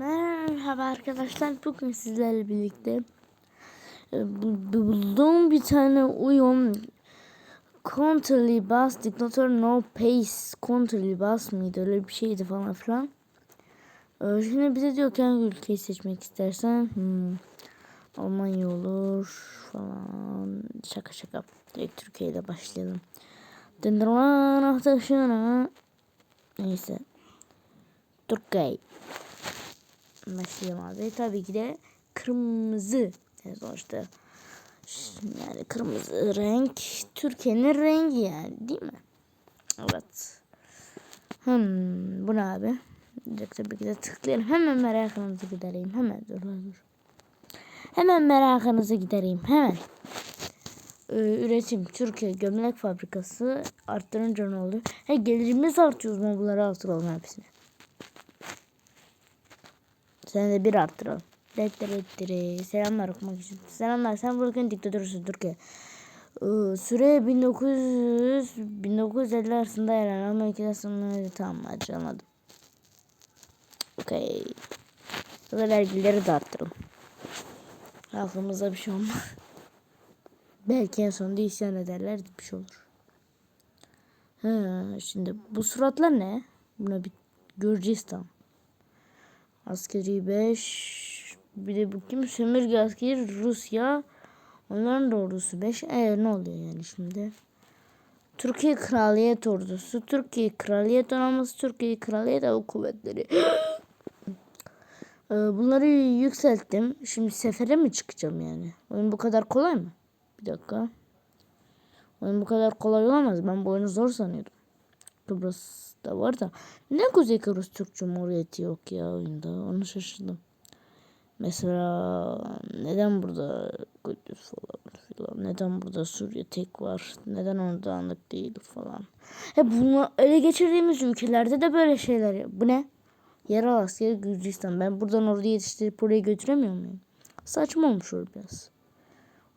Merhaba arkadaşlar. Bugün sizlerle birlikte e, bu- bu- bulduğum bir tane uyum Controlly Bass Dictator No Pace Controlly Bass mıydı öyle bir şeydi falan filan. E, Şimdi bize diyor ki hangi ülkeyi seçmek istersen hmm, Almanya olur falan. Şaka şaka. Direkt Türkiye ile başlayalım. Ateşine. Neyse. Türkiye. Başlayalım abi. Tabii ki de kırmızı. Sonuçta yani kırmızı renk Türkiye'nin rengi yani değil mi? Evet. Hmm, bu ne abi? Direkt tabii ki de tıklayalım. Hemen merakınızı gidereyim. Hemen dur dur. Hemen merakınızı gidereyim. Hemen. Ee, üretim Türkiye gömlek fabrikası arttırınca ne oluyor? He gelirimiz artıyor bunları artıralım hepsini. Sen de bir arttıralım. Selamlar okumak için. Selamlar sen Burkan diktatörüsün Türkiye. Ee, süre 1900 1950 arasında yer ama iki sınırı hadi anladım. Okey. Burada vergileri de arttıralım. Halkımıza bir şey olmaz. Belki en sonunda isyan ederler bir şey olur. Ha, şimdi bu suratlar ne? Buna bir Gürcistan. Askeri 5. Bir de bu kim? Sömürge askeri Rusya. Onların da ordusu 5. Eee ne oluyor yani şimdi? Türkiye Kraliyet Ordusu, Türkiye Kraliyet Donanması, Türkiye Kraliyet Hava Kuvvetleri. Ee, Bunları yükselttim. Şimdi sefere mi çıkacağım yani? Oyun bu kadar kolay mı? Bir dakika. Oyun bu kadar kolay olamaz. Ben bu oyunu zor sanıyordum. Kıbrıs'ta var da. Neden Kuzey Kıbrıs Türk Cumhuriyeti yok ya oyunda? Onu şaşırdım. Mesela neden burada Kudüs falan filan? Neden burada Suriye tek var? Neden orada anlık değil falan? Hep bunu ele geçirdiğimiz ülkelerde de böyle şeyler. Bu ne? Yerel asker Gürcistan. Ben buradan orada yetiştirip buraya götüremiyor muyum? Saçma olmuş olur biraz.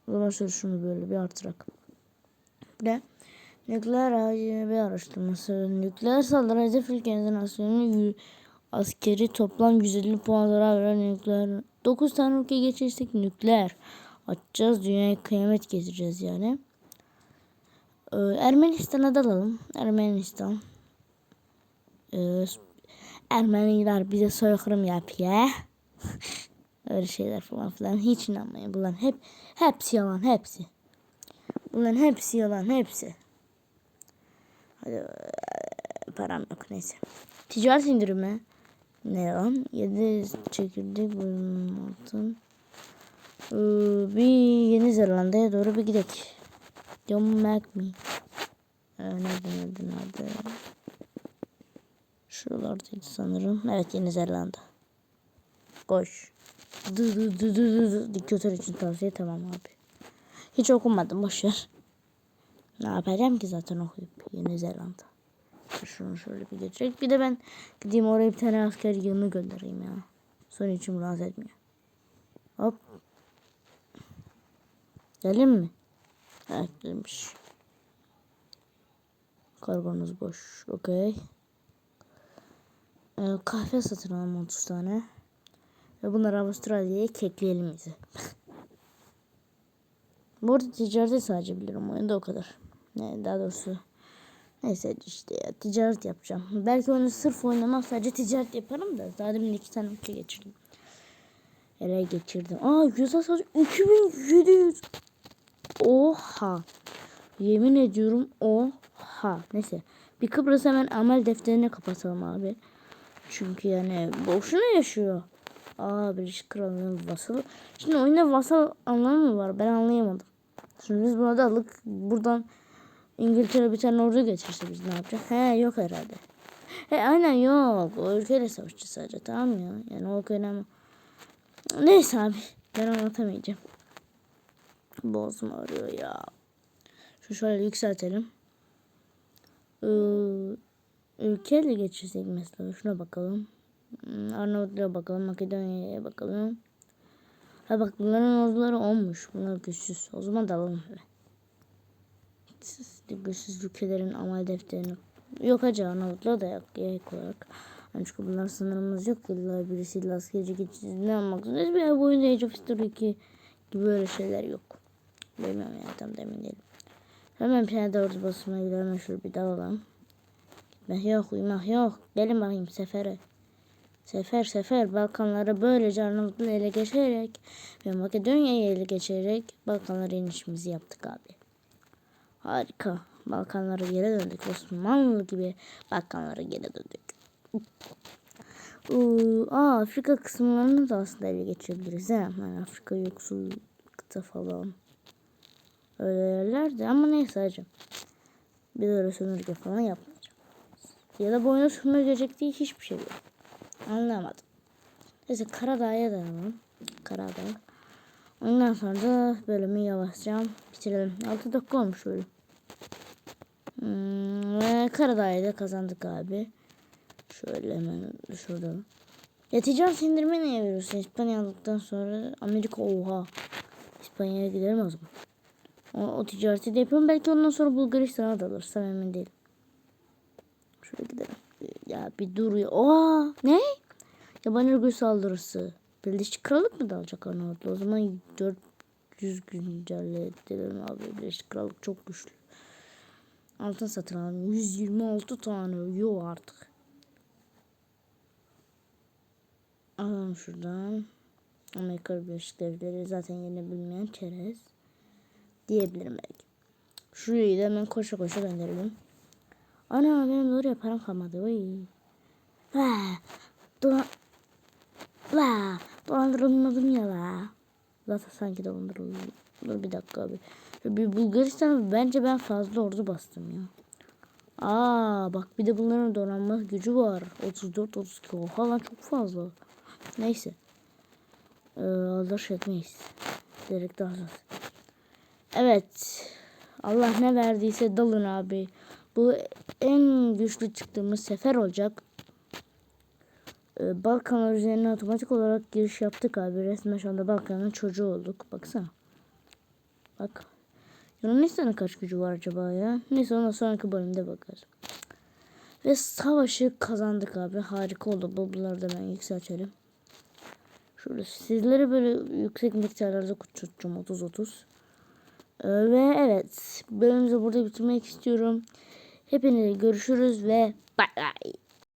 O zaman şöyle şunu böyle bir artırak. Bu ne? Nükleer ACB araştırması. Nükleer saldırı hedef ülkenizin askeri, askeri toplam 150 puan zarar veren nükleer. 9 tane ülke geçirsek nükleer. Açacağız. Dünyaya kıyamet getireceğiz yani. Ee, Ermenistan'a dalalım. Ermenistan. Ee, Ermeniler bize soykırım yapıyor. Öyle şeyler falan filan. Hiç inanmayın. Bunların hep hepsi yalan. Hepsi. Bunların hepsi yalan. Hepsi. Hadi param yok neyse. Ticaret indirimi. Ne lan? 7 çekirdek bölüm altın. Ee, bir Yeni Zelanda'ya doğru bir gidelim. Don't make me. Ee, nerede nerede nerede? Şuralardaydı sanırım. Evet Yeni Zelanda. Koş. Dı dı dı dı dı dı. Diktatör için tavsiye tamam abi. Hiç okumadım boşver. Ne yapacağım ki zaten okuyup Yeni Zelanda. Şunu şöyle bir geçecek. Bir de ben gideyim oraya bir tane asker yığını göndereyim ya. Son için rahat etmiyor. Hop. Gelin mi? Evet gelmiş. Kargonuz boş. Okey. Ee, kahve satın alalım 30 tane. Ve bunları Avustralya'ya kekleyelim bize. Bu arada ticareti sadece bilirim. Oyunda o kadar. Ne, daha doğrusu. Neyse işte ya, ticaret yapacağım. Belki onu sırf oynamam sadece ticaret yaparım da. Daha demin iki tane ülke geçirdim. Ele geçirdim. Aa yüz sadece 2700. Oha. Yemin ediyorum oha. Neyse. Bir Kıbrıs hemen amel defterini kapatalım abi. Çünkü yani boşuna yaşıyor. Aa Birleşik Krallığı'nın vasalı. Şimdi oyunda vasal anlamı mı var? Ben anlayamadım. Şimdi biz burada alık buradan İngiltere bir tane ordu geçirse biz ne yapacağız? He yok herhalde. He aynen yok. O ülkeyle savaşçı sadece tamam ya. Yani o önemli. Neyse abi. Ben anlatamayacağım. Boğazım ağrıyor ya. Şu şöyle yükseltelim. Ee, ülkeyle geçirsek mesela şuna bakalım. Hmm, Arnavutluğa bakalım. Makedonya'ya bakalım. Ha bak bunların orduları olmuş. Bunlar güçsüz. O zaman dalalım hele. Siz de güçsüz ülkelerin amal defterini. Yok hacı Arnavutluğa da yok. Yayık olarak. Yani çünkü bunlar sınırımız yok. İlla birisiyle askerci geçişini almak zorundayız. Veya bu oyunda Age of History 2 gibi böyle şeyler yok. Bilmiyorum yani tam da emin değilim. Hemen piyade ordu basımına gidelim. Hemen şöyle bir dalalım. Gitmek yok, uyumak yok. Gelin bakayım sefere. Sefer sefer Balkanları böylece Arnavutluğu ele geçirerek ve Makedonya'yı ele geçirerek Balkanlara inişimizi yaptık abi. Harika. Balkanlara geri döndük. Osmanlı gibi Balkanlara geri döndük. Ee, Aa, Afrika kısımlarını da aslında ele geçirebiliriz. He? Yani Afrika yoksul kıta falan. Öyle yerlerde ama neyse hacım. Bir de öyle sömürge falan yapmayacağım. Ya da bu oyunda sömürgecek diye hiçbir şey yok. Anlamadım. Neyse Karadağ'a dayanalım. Karadağ. Ondan sonra da bölümü yavaşça bitirelim. 6 dakika olmuş bölüm. Hmm, ve Karadağ'ı da kazandık abi. Şöyle hemen şurada. Ya ticaret indirme neye veriyorsun? İspanya sonra Amerika oha. İspanya'ya gidelim o zaman. O, o ticareti de yapıyorum. Belki ondan sonra Bulgaristan'a da alırsam emin değilim. Şöyle gidelim. Ya bir dur ya. Oha ne? Yabancı örgü saldırısı. Birleşik Krallık mı dalacak Arnavutlu? O zaman 400 güncelleyelim abi. Birleşik Krallık çok güçlü. Altın satın alalım. 126 tane. Yok artık. Alalım şuradan. Amerika Birleşik Devletleri zaten yeni bilmeyen çerez. Diyebilirim belki. Şurayı da hemen koşa koşa gönderelim. Ana benim oraya param kalmadı. Oy. La. Dolan. La. Dolandırılmadım ya la. Zaten sanki dolandırıldım. Dur bir dakika abi. Bir Bulgaristan bence ben fazla ordu bastım ya. Aa bak bir de bunların donanma gücü var. 34 32 oha lan çok fazla. Neyse. Ee, alış etmeyiz. Direkt az. Evet. Allah ne verdiyse dalın abi. Bu en güçlü çıktığımız sefer olacak. Ee, Balkanlar üzerine otomatik olarak giriş yaptık abi. Resmen şu anda Balkan'ın çocuğu olduk. Baksana. Bak. Yunanistan'ın kaç gücü var acaba ya? Neyse ondan sonraki bölümde bakarız. Ve savaşı kazandık abi. Harika oldu. Bunları da ben yükseltelim. Şöyle sizlere böyle yüksek miktarlarda tutacağım 30-30. Ee, ve evet bölümümüzü burada bitirmek istiyorum. Hepinize görüşürüz ve bay bay.